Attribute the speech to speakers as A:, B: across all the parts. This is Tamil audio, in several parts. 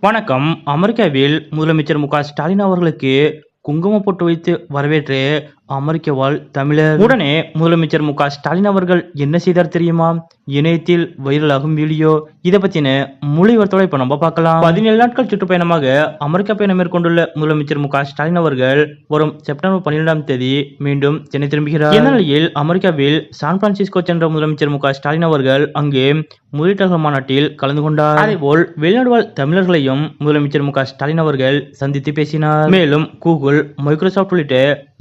A: வணக்கம். அமெரிக்காவில் முதலமைச்சர் மு க ஸ்டாலின் அவர்களுக்கு குங்குமம் போட்டு வைத்து வரவேற்று அமெரிக்க வாழ் தமிழர். உடனே முதலமைச்சர் மு ஸ்டாலின் அவர்கள் என்ன செய்தார் தெரியுமா? இணையத்தில் வைரலாகும் வீடியோ. இதை பத்தின முழுவர்த்தோட இப்ப நம்ம பார்க்கலாம். பதினேழு நாட்கள் சுற்றுப்பயணமாக அமெரிக்கா பயணம் மேற்கொண்டுள்ள முதலமைச்சர் மு ஸ்டாலின் அவர்கள் வரும் செப்டம்பர் பன்னிரெண்டாம் தேதி மீண்டும் சென்னை திரும்புகிறார். இந்த நிலையில் அமெரிக்காவில் சான் பிரான்சிஸ்கோ சென்ற முதலமைச்சர் மு ஸ்டாலின் அவர்கள் அங்கே முதலீட்டாளர் மாநாட்டில் கலந்து கொண்டார். அதேபோல் வெளிநாடு வாழ் தமிழர்களையும் முதலமைச்சர் மு ஸ்டாலின் அவர்கள் சந்தித்து பேசினார். மேலும் கூகுள் மைக்ரோசாஃப்ட் உள்ளிட்ட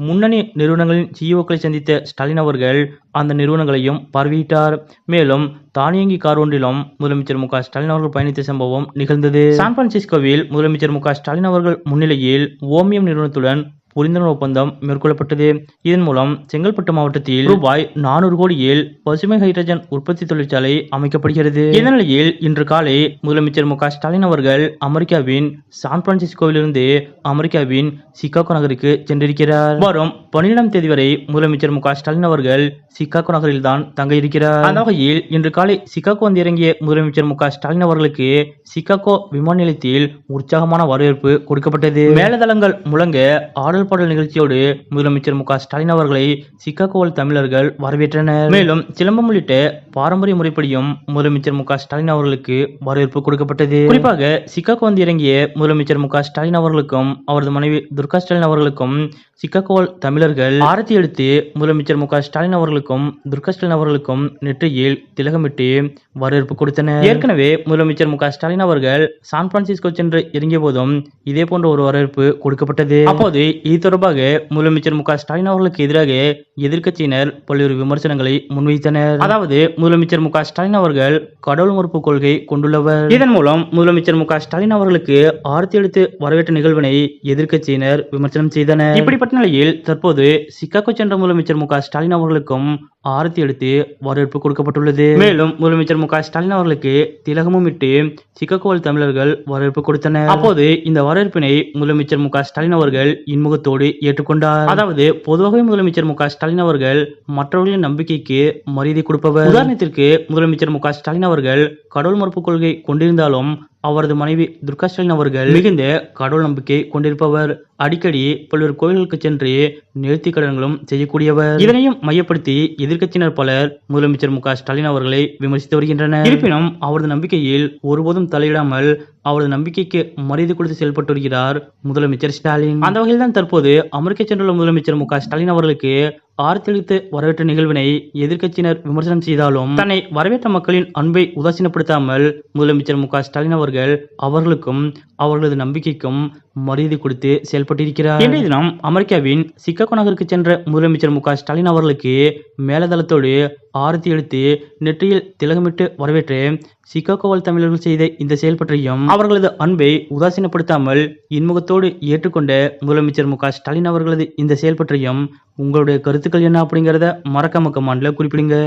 A: முன்னணி நிறுவனங்களின் சிஇஓக்களை சந்தித்த ஸ்டாலின் அவர்கள் அந்த நிறுவனங்களையும் பார்வையிட்டார். மேலும் தானியங்கி கார் ஒன்றிலும் முதலமைச்சர் மு ஸ்டாலின் அவர்கள் பயணித்த சம்பவம் நிகழ்ந்தது. சான் பிரான்சிஸ்கோவில் முதலமைச்சர் மு ஸ்டாலின் அவர்கள் முன்னிலையில் ஓமியம் நிறுவனத்துடன் புரிந்துணர்வு ஒப்பந்தம் மேற்கொள்ளப்பட்டது. இதன் மூலம் செங்கல்பட்டு மாவட்டத்தில் ரூபாய் நானூறு கோடியில் பசுமை ஹைட்ரஜன் உற்பத்தி தொழிற்சாலை அமைக்கப்படுகிறது. இந்த நிலையில் இன்று காலை முதலமைச்சர் மு க ஸ்டாலின் அவர்கள் அமெரிக்காவின் சான் பிரான்சிஸ்கோவிலிருந்து அமெரிக்காவின் சிகாகோ நகருக்கு சென்றிருக்கிறார். வரும் பன்னிரெண்டாம் தேதி வரை முதலமைச்சர் மு க ஸ்டாலின் அவர்கள் சிகாகோ நகரில் தான் தங்க இருக்கிறார் அந்த வகையில் இன்று காலை சிகாகோ வந்து இறங்கிய முதலமைச்சர் மு க ஸ்டாலின் அவர்களுக்கு சிகாகோ விமான நிலையத்தில் உற்சாகமான வரவேற்பு கொடுக்கப்பட்டது. மேலதளங்கள் முழங்க ஆடல் பாடல் நிகழ்ச்சியோடு முதலமைச்சர் மு க ஸ்டாலின் அவர்களை சிக்காகோவில் தமிழர்கள் வரவேற்றனர். மேலும் சிலம்பம் உள்ளிட்ட பாரம்பரிய முறைப்படியும் முதலமைச்சர் மு க ஸ்டாலின் அவர்களுக்கு வரவேற்பு கொடுக்கப்பட்டது. குறிப்பாக சிக்காகோ வந்து இறங்கிய முதலமைச்சர் மு க ஸ்டாலின் அவர்களுக்கும் அவரது மனைவி துர்கா ஸ்டாலின் அவர்களுக்கும் சிகாகோ தமிழர்கள் ஆரத்தி எடுத்து முதலமைச்சர் மு க ஸ்டாலின் அவர்களுக்கும் துர்கா ஸ்டாலின் அவர்களுக்கும் நெற்றியில் திலகமிட்டு வரவேற்பு கொடுத்தனர். ஏற்கனவே முதலமைச்சர் மு க ஸ்டாலின் அவர்கள் சான் பிரான்சிஸ்கோ சென்று இறங்கிய போதும் இதே போன்ற ஒரு வரவேற்பு கொடுக்கப்பட்டது. அப்போது இது தொடர்பாக முதலமைச்சர் மு க ஸ்டாலின் அவர்களுக்கு எதிராக எதிர்க்கட்சியினர் பல்வேறு விமர்சனங்களை முன்வைத்தனர். அதாவது முதலமைச்சர் மு க ஸ்டாலின் அவர்கள் கடவுள் மறுப்பு கொள்கை கொண்டுள்ளவர். இதன் மூலம் முதலமைச்சர் மு க ஸ்டாலின் அவர்களுக்கு ஆர்த்தி எடுத்து வரவேற்ற நிகழ்வினை எதிர்க்கட்சியினர் விமர்சனம் செய்தனர். இப்படிப்பட்ட நிலையில் தற்போது சிக்காகோ சென்ற முதலமைச்சர் மு க ஸ்டாலின் அவர்களுக்கும் ஆரத்தி எடுத்து வரவேற்பு கொடுக்கப்பட்டுள்ளது. மேலும் முதலமைச்சர் மு க ஸ்டாலின் அவர்களுக்கு திலகமும் இட்டு சிக்காகோ தமிழர்கள் வரவேற்பு கொடுத்தனர். அப்போது இந்த வரவேற்பினை முதலமைச்சர் மு க ஸ்டாலின் அவர்கள் இன்முகத்தோடு ஏற்றுக்கொண்டார். அதாவது பொதுவாகவே முதலமைச்சர் மு க ஸ்டாலின் அவர்கள் மற்றவர்களின் நம்பிக்கைக்கு மரியாதை கொடுப்பவர். உதாரணத்திற்கு முதலமைச்சர் மு க ஸ்டாலின் அவர்கள் கடவுள் மறுப்பு கொள்கை கொண்டிருந்தாலும் அவரது மனைவி துர்கா ஸ்டாலின் அவர்கள் மிகுந்த கடவுள் நம்பிக்கை கொண்டிருப்பவர். அடிக்கடி பல்வேறு கோயில்களுக்கு சென்று நேர்த்தி கடன்களும் செய்யக்கூடியவர். இதனையும் மையப்படுத்தி எதிர்க்கட்சியினர் பலர் முதலமைச்சர் மு ஸ்டாலின் அவர்களை விமர்சித்து வருகின்றனர். இருப்பினும் அவரது நம்பிக்கையில் ஒருபோதும் தலையிடாமல் அவரது நம்பிக்கைக்கு மரியாதை கொடுத்து செயல்பட்டு வருகிறார் முதலமைச்சர் ஸ்டாலின். அந்த வகையில் தான் தற்போது அமெரிக்கா சென்றுள்ள முதலமைச்சர் மு ஸ்டாலின் அவர்களுக்கு ஆர்த்தெளித்து வரவேற்ற நிகழ்வினை எதிர்க்கட்சியினர் விமர்சனம் செய்தாலும் தன்னை வரவேற்ற மக்களின் அன்பை உதாசீனப்படுத்தாமல் முதலமைச்சர் மு ஸ்டாலின் அவர்கள் அவர்களுக்கும் அவர்களது நம்பிக்கைக்கும் மரியாதை கொடுத்து செயல்பட்டிருக்கிறார். இன்றைய தினம் அமெரிக்காவின் சிக்காகோ நகருக்கு சென்ற முதலமைச்சர் மு ஸ்டாலின் அவர்களுக்கு மேலதளத்தோடு ஆரத்தி எடுத்து நெற்றியில் திலகமிட்டு வரவேற்று சிக்காகோ தமிழர்கள் செய்த இந்த செயல் பற்றியும் அவர்களது அன்பை உதாசீனப்படுத்தாமல் இன்முகத்தோடு ஏற்றுக்கொண்ட முதலமைச்சர் மு க ஸ்டாலின் அவர்களது இந்த செயல் பற்றியும் உங்களுடைய கருத்துக்கள் என்ன அப்படிங்கிறத மறக்காம கமாண்டில் குறிப்பிடுங்க.